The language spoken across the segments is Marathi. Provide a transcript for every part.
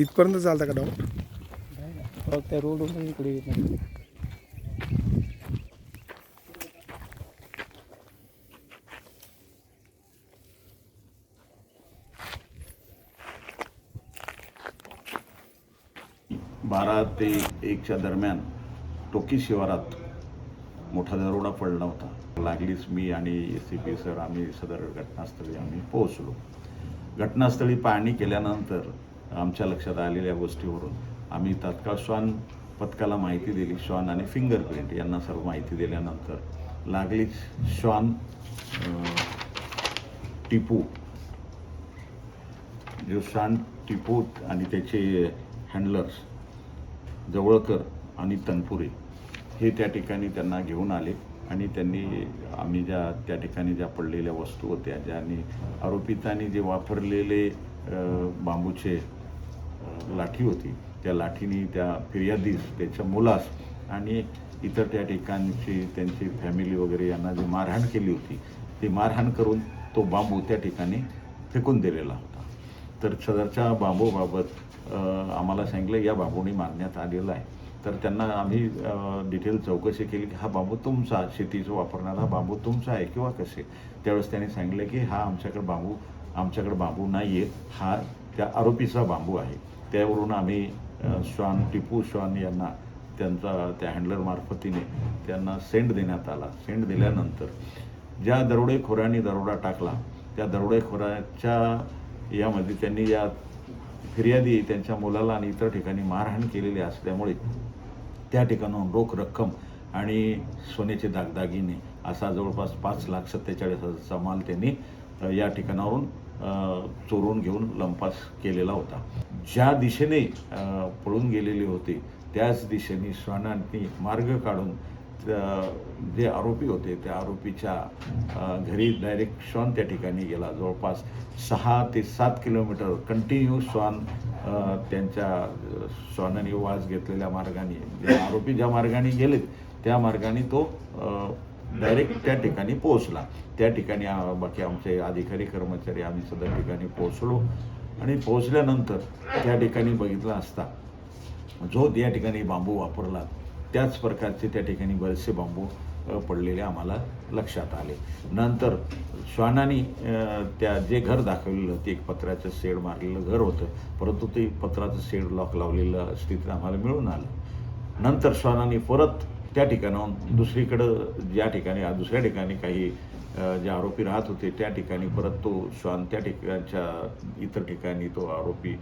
इथपर्यंत चालता का डाऊन हो त्या रोडवरून इकडे येत नाही. बारा ते एकच्या दरम्यान टोकी शिवारात मोठा दरोडा पडला होता. लागलीच मी आणि एस सी पी सर आम्ही सदर घटनास्थळी आम्ही पोहोचलो. घटनास्थळी पाहणी केल्यानंतर आमच्या लक्षात आलेल्या गोष्टीवरून आम्ही तात्काळ श्वान पथकाला माहिती दिली श्वान आणि फिंगरप्रिंट यांना सर्व माहिती दिल्यानंतर लागलीच श्वान टिपू. जो श्वान टिपू आणि त्याचे हँडलर्स जवळकर आणि तनपुरे हे त्या ठिकाणी त्यांना घेऊन आले आणि त्यांनी आम्ही ज्या त्या ठिकाणी ज्या पडलेल्या वस्तू होत्या ज्यांनी आरोपितांनी जे वापरलेले बांबूचे लाठी होती. त्या लाठीने त्या फिर्यादीस त्याच्या मुलास आणि इतर त्या ठिकाणची त्यांची फॅमिली वगैरे यांना जी मारहाण केली होती ती मारहाण करून तो बांबू त्या ठिकाणी फेकून दिलेला होता. तर सदरच्या बांबूबाबत आम्हाला सांगितलं या बांबूने मारण्यात आलेला आहे. तर त्यांना आम्ही डिटेल चौकशी केली की हा बांबू तुमचा शेतीचा वापरणारा बांबू तुमचा आहे किंवा कसे? त्यावेळेस त्यांनी सांगितलं की हा आमच्याकडे बांबू आमच्याकडे बांबू नाही आहे हा त्या आरोपीचा बांबू आहे. त्यावरून आम्ही श्वान टिपू श्वान यांना त्यांचा त्या हँडलरमार्फतीने त्यांना सेंड देण्यात आला. सेंड दिल्यानंतर ज्या दरोडेखोरांनी दरोडा टाकला त्या दरोडेखोराच्या यामध्ये त्यांनी या फिर्यादी त्यांच्या मुलाला आणि इतर ठिकाणी मारहाण केलेली असल्यामुळे त्या ठिकाणाहून रोख रक्कम आणि सोन्याचे दागदागिने असा जवळपास पाच लाख सत्तेचाळीस हजारचा माल त्यांनी या ठिकाणावरून चोरून घेऊन लंपास केलेला होता. ज्या दिशेने पळून गेलेले होते त्याच दिशेने श्वानांनी मार्ग काढून जे आरोपी होते त्या आरोपीच्या घरी डायरेक्ट श्वान त्या ठिकाणी गेला. जवळपास सहा ते सात किलोमीटर कंटिन्यू श्वान त्यांच्या श्वानाने वास घेतलेल्या मार्गाने जे आरोपी ज्या मार्गाने गेलेत त्या मार्गाने तो डायरेक्ट त्या ठिकाणी पोहोचला. त्या ठिकाणी बाकी आमचे अधिकारी कर्मचारी आम्ही सदर ठिकाणी पोहोचलो. आणि पोहोचल्यानंतर त्या ठिकाणी बघितला असता. जो या ठिकाणी बांबू वापरला त्याच प्रकारचे त्या ठिकाणी बरेचसे बांबू पडलेले आम्हाला लक्षात आले. नंतर श्वानानी त्या जे घर दाखवलेलं ते एक पत्र्याचं शेड मारलेलं घर होतं परंतु ते पत्राचं शेड लॉक लावलेलं स्थितीत आम्हाला मिळून आलं. नंतर श्वानानी परत त्या ठिकाणाहून दुसरीकडं ज्या ठिकाणी दुसऱ्या ठिकाणी काही जे आरोपी राहत होते त्या ठिकाणी परत तो श्वान त्या ठिकाणच्या इतर ठिकाणी तो आरोपी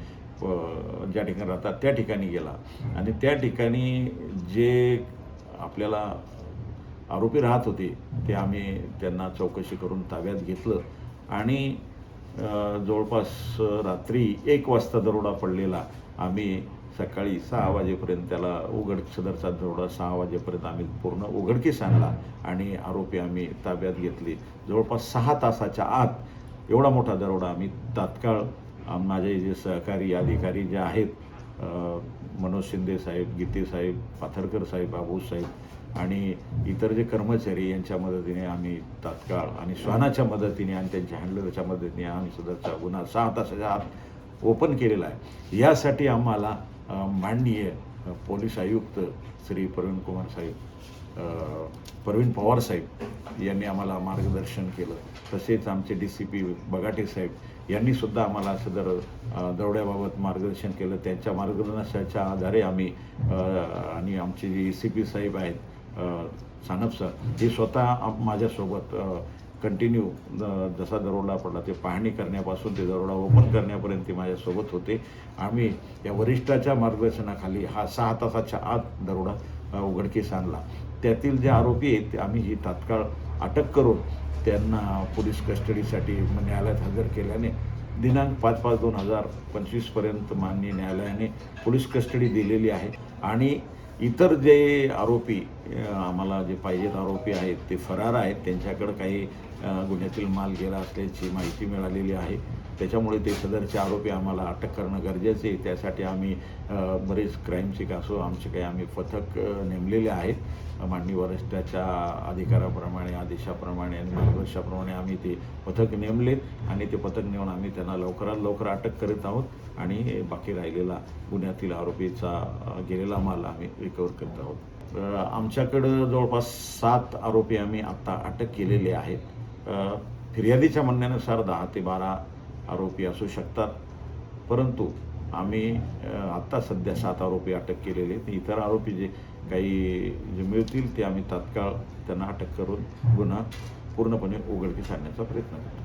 ज्या ठिकाणी राहतात त्या ठिकाणी गेला. आणि त्या ठिकाणी जे आपल्याला आरोपी राहत होते ते आम्ही त्यांना चौकशी करून ताब्यात घेतलं. आणि जवळपास रात्री एक वाजता दरोडा पडलेला आम्ही सकाळी सहा वाजेपर्यंत त्याला उघड सदरचा दरोडा सहा वाजेपर्यंत आम्ही पूर्ण उघडकीस आणला आणि आरोपी आम्ही ताब्यात घेतले. जवळपास सहा तासाच्या आत एवढा मोठा दरोडा आम्ही तात्काळ माझे जे सहकारी अधिकारी जे आहेत मनोज शिंदे साहेब गीते साहेब पाथरकर साहेब बाबू साहेब आणि इतर जे कर्मचारी यांच्या मदतीने आम्ही तात्काळ आणि श्वानाच्या मदतीने आणि त्यांच्या हँडलरच्या मदतीने आम्ही सदरचा गुन्हा सहा तासाच्या आत ओपन केलेला आहे. यासाठी आम्हाला माननीय पोलीस आयुक्त श्री प्रवीण कुमार साहेब प्रवीण पवार साहेब यांनी आम्हाला मार्गदर्शन केलं. तसेच आमचे डी सी पी बगाटे साहेब यांनी सुद्धा आम्हाला सदर दौड्याबाबत मार्गदर्शन केलं त्यांच्या मार्गदर्शनाच्या आधारे आम्ही आणि आमचे जे सी पी साहेब आहेत सानप सर हे स्वतः माझ्यासोबत कंटिन्यू जसा दरोडा पडला ते पाहणी करण्यापासून ते दरोडा ओपन करण्यापर्यंत ते माझ्यासोबत होते. आम्ही या वरिष्ठाच्या मार्गदर्शनाखाली हा सहा तासाच्या आत दरोडा उघडकीस आणला. त्यातील जे आरोपी आहेत ते आम्ही ही तात्काळ अटक करून त्यांना पोलीस कस्टडीसाठी न्यायालयात हजर केल्याने दिनांक पाच पाच दोन हजार पंचवीसपर्यंत माननीय न्यायालयाने पोलीस कस्टडी दिलेली आहे. आणि इतर जे आरोपी आम्हाला जे पाहिजेत आरोपी आहेत ते फरार आहेत. त्यांच्याकडं काही गुन्ह्यातील माल गेला असल्याची माहिती मिळालेली आहे. त्याच्यामुळे ते सदरचे आरोपी आम्हाला अटक करणं गरजेचे आहे. त्यासाठी आम्ही बरेच क्राईमचे असो आमचे काही आम्ही पथक नेमलेले आहेत. मांडणी वरिष्ठाच्या अधिकाराप्रमाणे आदेशाप्रमाणे आणि मार्गदर्शाप्रमाणे आम्ही ते पथक नेमलेत आणि ते पथक नेऊन आम्ही त्यांना लवकरात लवकर अटक करीत आहोत आणि बाकी राहिलेला गुन्ह्यातील आरोपीचा गेलेला माल आम्ही रिकवर करत आहोत. आमच्याकडं जवळपास सात आरोपी आम्ही आत्ता अटक केलेले आहेत. फिर्यादीच्या म्हणण्यानुसार दहा ते बारा आरोपी असू शकतात. परंतु आम्ही आत्ता सध्या सात आरोपी अटक केलेले आहेत. इतर आरोपी जे काही जे मिळतील ते आम्ही तात्काळ त्यांना अटक करून गुन्हा पूर्णपणे उघडकीस आणण्याचा प्रयत्न करतो.